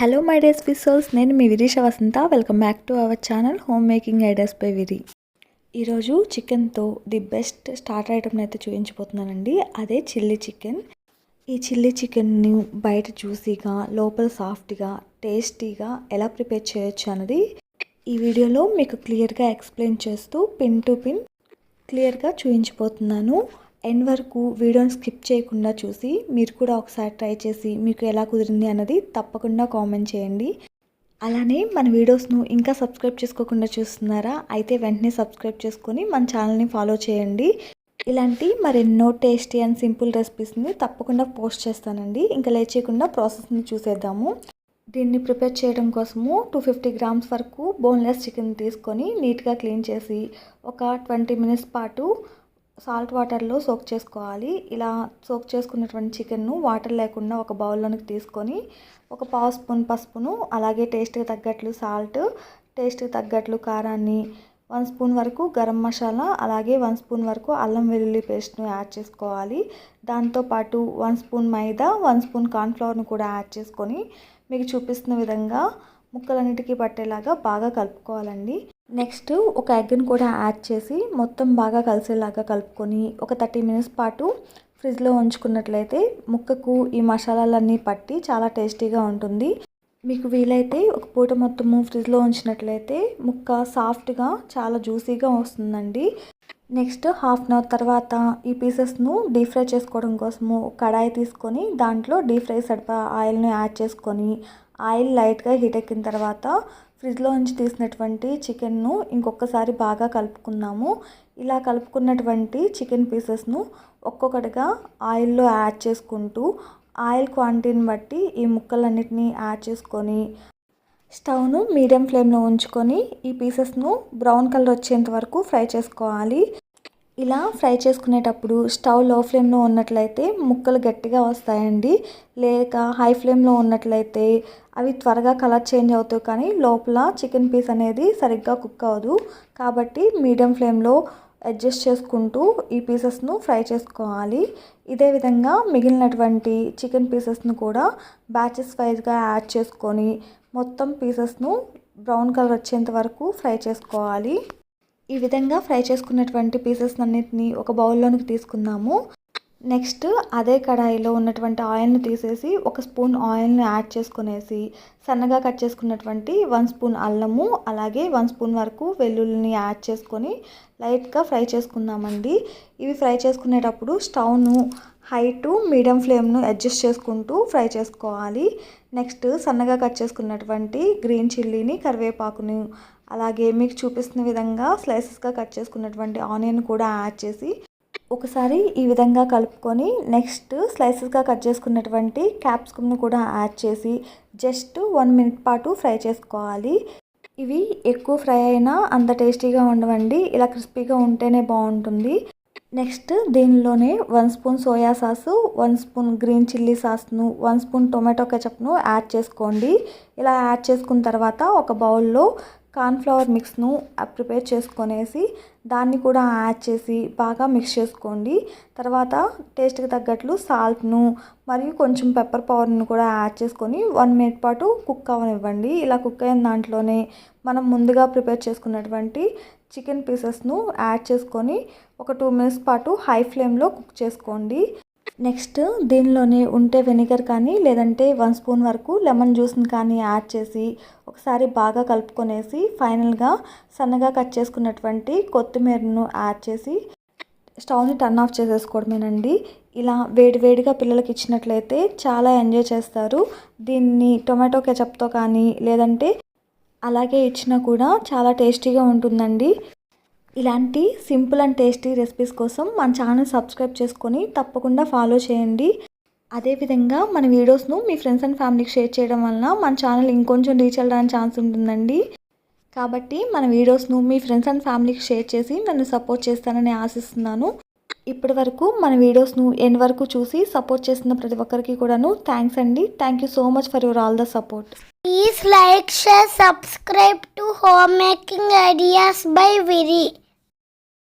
Hello my డేస్ పిసోల్స్ నేను మీ Vireesha Vasantha. Welcome back to our channel home making ideas by Viri ఈరోజు చికెన్తో ది బెస్ట్ స్టార్టర్ ఐటమ్ని అయితే చూపించబోతున్నానండి. అదే చిల్లీ చికెన్. ఈ చిల్లీ చికెన్ని బయట జ్యూసీగా లోపల సాఫ్ట్గా టేస్టీగా ఎలా ప్రిపేర్ చేయొచ్చు అన్నది ఈ వీడియోలో మీకు క్లియర్గా ఎక్స్ప్లెయిన్ చేస్తూ పిన్ టు పిన్ క్లియర్గా చూపించిపోతున్నాను ఎండ్ వరకు వీడియోని స్కిప్ చేయకుండా చూసి మీరు కూడా ఒకసారి ట్రై చేసి మీకు ఎలా కుదిరింది అన్నది తప్పకుండా కామెంట్ చేయండి. అలానే మన వీడియోస్ను ఇంకా సబ్స్క్రైబ్ చేసుకోకుండా చూస్తున్నారా? అయితే వెంటనే సబ్స్క్రైబ్ చేసుకొని మన ఛానల్ని ఫాలో చేయండి. ఇలాంటి మరెన్నో టేస్టీ అండ్ సింపుల్ రెసిపీస్ని తప్పకుండా పోస్ట్ చేస్తానండి. ఇంకా లేచేయకుండా చేయకుండా ప్రాసెస్ని చూసేద్దాము. దీన్ని ప్రిపేర్ చేయడం కోసము టూ ఫిఫ్టీ గ్రామ్స్ వరకు బోన్లెస్ చికెన్ తీసుకొని నీట్గా క్లీన్ చేసి ఒక ట్వంటీ మినిట్స్ పాటు సాల్ట్ వాటర్లో సోక్ చేసుకోవాలి. ఇలా సోక్ చేసుకున్నటువంటి చికెన్ను వాటర్ లేకుండా ఒక బౌల్లోనికి తీసుకొని ఒక పావు స్పూన్ పసుపును అలాగే టేస్ట్కి తగ్గట్లు సాల్ట్ టేస్ట్కి తగ్గట్లు కారాన్ని వన్ స్పూన్ వరకు గరం మసాలా అలాగే వన్ స్పూన్ వరకు అల్లం వెల్లుల్లి పేస్ట్ను యాడ్ చేసుకోవాలి. దాంతోపాటు one spoon maida one spoon కార్న్ఫ్లవర్ను కూడా యాడ్ చేసుకొని మీకు చూపిస్తున్న విధంగా ముక్కలన్నిటికీ పట్టేలాగా బాగా కలుపుకోవాలండి. నెక్స్ట్ ఒక ఎగ్ని కూడా యాడ్ చేసి మొత్తం బాగా కలిసేలాగా కలుపుకొని ఒక థర్టీ మినిట్స్ పాటు ఫ్రిడ్జ్లో ఉంచుకున్నట్లయితే ముక్కకు ఈ మసాలాలన్నీ పట్టి చాలా టేస్టీగా ఉంటుంది. మీకు వీలైతే ఒక పూట మొత్తము ఫ్రిడ్జ్లో ఉంచినట్లయితే ముక్క సాఫ్ట్గా చాలా జ్యూసీగా వస్తుందండి. నెక్స్ట్ హాఫ్ అన్ అవర్ తర్వాత ఈ పీసెస్ను డీప్ ఫ్రై చేసుకోవడం కోసము కడాయి తీసుకొని దాంట్లో డీప్ ఫ్రై సరిపడా ఆయిల్ని యాడ్ చేసుకొని ఆయిల్ లైట్గా హీట్ ఎక్కిన తర్వాత ఫ్రిడ్జ్లో నుంచి తీసినటువంటి చికెన్ను ఇంకొకసారి బాగా కలుపుకున్నాము ఇలా కలుపుకున్నటువంటి చికెన్ పీసెస్ను ఒక్కొక్కటిగా ఆయిల్లో యాడ్ చేసుకుంటూ ఆయిల్ క్వాంటిటీని బట్టి ఈ ముక్కలన్నిటినీ యాడ్ చేసుకొని స్టవ్ను మీడియం ఫ్లేమ్లో ఉంచుకొని ఈ పీసెస్ను బ్రౌన్ కలర్ వచ్చేంత వరకు ఫ్రై చేసుకోవాలి. ఇలా ఫ్రై చేసుకునేటప్పుడు స్టవ్లో ఫ్లేమ్లో ఉన్నట్లయితే ముక్కలు గట్టిగా వస్తాయండి. లేక హై ఫ్లేమ్లో ఉన్నట్లయితే అవి త్వరగా కలర్ చేంజ్ అవుతాయి కానీ లోపల చికెన్ పీస్ అనేది సరిగ్గా కుక్ అవ్వదు. కాబట్టి మీడియం ఫ్లేమ్లో అడ్జస్ట్ చేసుకుంటూ ఈ పీసెస్ను ఫ్రై చేసుకోవాలి. ఇదే విధంగా మిగిలినటువంటి చికెన్ పీసెస్ను కూడా బ్యాచెస్ వైజ్గా యాడ్ చేసుకొని మొత్తం పీసెస్ను బ్రౌన్ కలర్ వచ్చేంత వరకు ఫ్రై చేసుకోవాలి. ఈ విధంగా ఫ్రై చేసుకున్నటువంటి పీసెస్ అన్నిటిని ఒక బౌల్లోనికి తీసుకుందాము. నెక్స్ట్ అదే కడాయిలో ఉన్నటువంటి ఆయిల్ని తీసేసి ఒక స్పూన్ ఆయిల్ని యాడ్ చేసుకునేసి సన్నగా కట్ చేసుకున్నటువంటి వన్ స్పూన్ అల్లము అలాగే వన్ స్పూన్ వరకు వెల్లుల్లిని యాడ్ చేసుకొని లైట్గా ఫ్రై చేసుకుందామండి. ఇవి ఫ్రై చేసుకునేటప్పుడు స్టవ్ను హై టు మీడియం ఫ్లేమ్ను అడ్జస్ట్ చేసుకుంటూ ఫ్రై చేసుకోవాలి. నెక్స్ట్ సన్నగా కట్ చేసుకున్నటువంటి గ్రీన్ చిల్లీని కరివేపాకుని అలాగే మీకు చూపిస్తున్న విధంగా స్లైసెస్గా కట్ చేసుకున్నటువంటి ఆనియన్ కూడా యాడ్ చేసి ఒకసారి ఈ విధంగా కలుపుకొని నెక్స్ట్ స్లైసెస్గా కట్ చేసుకున్నటువంటి క్యాప్సికమ్ను కూడా యాడ్ చేసి జస్ట్ వన్ మినిట్ పాటు ఫ్రై చేసుకోవాలి. ఇవి ఎక్కువ ఫ్రై అయినా అంత టేస్టీగా ఉండవండి. ఇలా క్రిస్పీగా ఉంటేనే బాగుంటుంది. నెక్స్ట్ దీనిలోనే one spoon soya sauce one spoon green chilli సాస్ను one spoon tomato కెచప్ను యాడ్ చేసుకోండి. ఇలా యాడ్ చేసుకున్న తర్వాత ఒక బౌల్లో కార్న్ఫ్లవర్ మిక్స్ను ప్రిపేర్ చేసుకొనేసి దాన్ని కూడా యాడ్ చేసి బాగా మిక్స్ చేసుకోండి. తర్వాత టేస్ట్కి తగ్గట్లు సాల్ట్ను మరియు కొంచెం పెప్పర్ పౌడర్ను కూడా యాడ్ చేసుకొని వన్ మినిట్ పాటు కుక్ అవ్వనివ్వండి. ఇలా కుక్ అయిన దాంట్లోనే మనం ముందుగా ప్రిపేర్ చేసుకున్నటువంటి చికెన్ పీసెస్ను యాడ్ చేసుకొని ఒక టూ మినిట్స్ పాటు హై ఫ్లేమ్లో కుక్ చేసుకోండి. నెక్స్ట్ దీనిలోనే ఉంటే వెనిగర్ కానీ లేదంటే వన్ స్పూన్ వరకు లెమన్ జ్యూస్ని కానీ యాడ్ చేసి ఒకసారి బాగా కలుపుకొనేసి ఫైనల్గా సన్నగా కట్ చేసుకున్నటువంటి కొత్తిమీరను యాడ్ చేసి స్టవ్ని టర్న్ ఆఫ్ చేసేసుకోవడమేనండి. ఇలా వేడివేడిగా పిల్లలకి ఇచ్చినట్లయితే చాలా ఎంజాయ్ చేస్తారు. దీన్ని టొమాటో కెచప్తో కానీ లేదంటే అలాగే ఇచ్చినా కూడా చాలా టేస్టీగా ఉంటుందండి. ఇలాంటి సింపుల్ అండ్ టేస్టీ రెసిపీస్ కోసం మన ఛానల్ సబ్స్క్రైబ్ చేసుకొని తప్పకుండా ఫాలో చేయండి. అదేవిధంగా మన వీడియోస్ను మీ ఫ్రెండ్స్ అండ్ ఫ్యామిలీకి షేర్ చేయడం వలన మన ఛానల్ ఇంకొంచెం రీచ్ అవ్వడానికి ఛాన్స్ ఉంటుందండి. కాబట్టి మన వీడియోస్ను మీ ఫ్రెండ్స్ అండ్ ఫ్యామిలీకి షేర్ చేసి నన్ను సపోర్ట్ చేస్తానని ఆశిస్తున్నాను. ఇప్పటి వరకు మన వీడియోస్ను ఎండ్ వరకు చూసి సపోర్ట్ చేస్తున్న ప్రతి ఒక్కరికి కూడాను థ్యాంక్స్ అండి. Thank you so much for your all the support. Please like share subscribe to home making ideas by Viri.